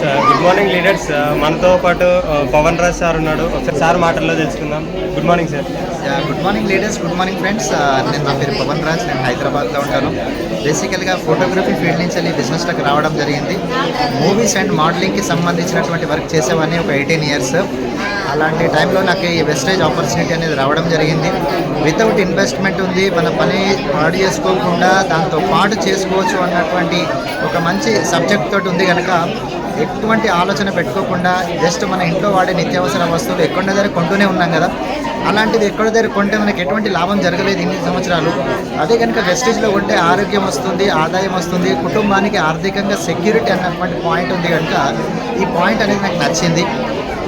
Good morning leaders మనతో పాటు uh, Pawan Raj sir ఉన్నాడు. ఒకసారి సార్ మాటల్లో తెలుసుకుందాం. Good morning sir good morning leaders good morning friends నేను నా పేరు పవన్ రాజ్. నేను హైదరాబాద్లో ఉంటాను. బేసికల్గా ఫోటోగ్రఫీ ఫీల్డ్ నుంచి వెళ్ళి బిజినెస్లోకి రావడం జరిగింది. మూవీస్ అండ్ మోడలింగ్కి సంబంధించినటువంటి వర్క్ చేసేవన్నీ ఒక ఎయిటీన్ ఇయర్స్ అలాంటి టైంలో నాకు ఈ వెస్టేజ్ ఆపర్చునిటీ అనేది రావడం జరిగింది. వితౌట్ ఇన్వెస్ట్మెంట్ ఉంది మన పని పాడు చేసుకోకుండా దాంతో పాటు చేసుకోవచ్చు అన్నటువంటి ఒక మంచి సబ్జెక్ట్ తోటి ఉంది కనుక ఎటువంటి ఆలోచన పెట్టుకోకుండా జస్ట్ మన ఇంట్లో వాడే నిత్యావసర వస్తువులు ఎక్కడ దగ్గర కొంటూనే ఉన్నాం కదా. అలాంటిది ఎక్కడ దగ్గర కొంటే మనకి ఎటువంటి లాభం జరగలేదు ఇన్ని సంవత్సరాలు. అదే కనుక వెస్టేజ్లో కొంటే ఆరోగ్యం వస్తుంది ఆదాయం వస్తుంది కుటుంబానికి ఆర్థికంగా సెక్యూరిటీ అన్నటువంటి పాయింట్ ఉంది కనుక ఈ పాయింట్ అనేది నాకు నచ్చింది.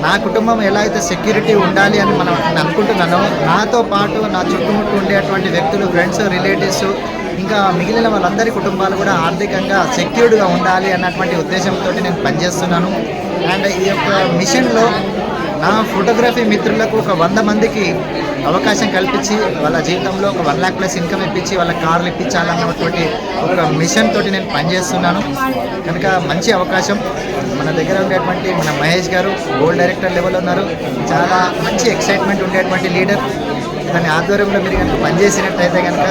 నా కుటుంబం ఎలా అయితే సెక్యూరిటీ ఉండాలి అని మనం అనుకుంటున్నానో నాతో పాటు నా చుట్టుముట్టు ఉండేటువంటి వ్యక్తులు ఫ్రెండ్స్ రిలేటివ్స్ ఇంకా మిగిలిన వాళ్ళందరి కుటుంబాలు కూడా ఆర్థికంగా సెక్యూర్డ్గా ఉండాలి అన్నటువంటి ఉద్దేశంతో నేను పనిచేస్తున్నాను. అండ్ ఈ యొక్క మిషన్లో నా ఫోటోగ్రఫీ మిత్రులకు ఒక వంద మందికి అవకాశం కల్పించి వాళ్ళ జీవితంలో ఒక వన్ ల్యాక్ ప్లస్ ఇన్కమ్ ఇప్పించి వాళ్ళ కార్లు ఇప్పించాలన్నటువంటి ఒక మిషన్ తోటి నేను పనిచేస్తున్నాను. కనుక మంచి అవకాశం. మన దగ్గర ఉండేటువంటి మన మహేష్ గారు గోల్డ్ డైరెక్టర్ లెవెల్ ఉన్నారు. చాలా మంచి ఎక్సైట్మెంట్ ఉండేటువంటి లీడర్ దాని ఆధ్వర్యంలో మీరు కనుక పనిచేసినట్టయితే కనుక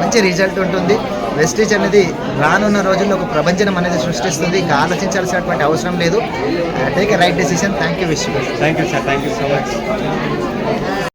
మంచి రిజల్ట్ ఉంటుంది. వెస్టేజ్ అనేది రానున్న రోజుల్లో ఒక ప్రపంచం అనేది సృష్టిస్తుంది. ఇంకా ఆలోచించాల్సినటువంటి అవసరం లేదు. Take a right decision thank you wish thank you sir thank you so much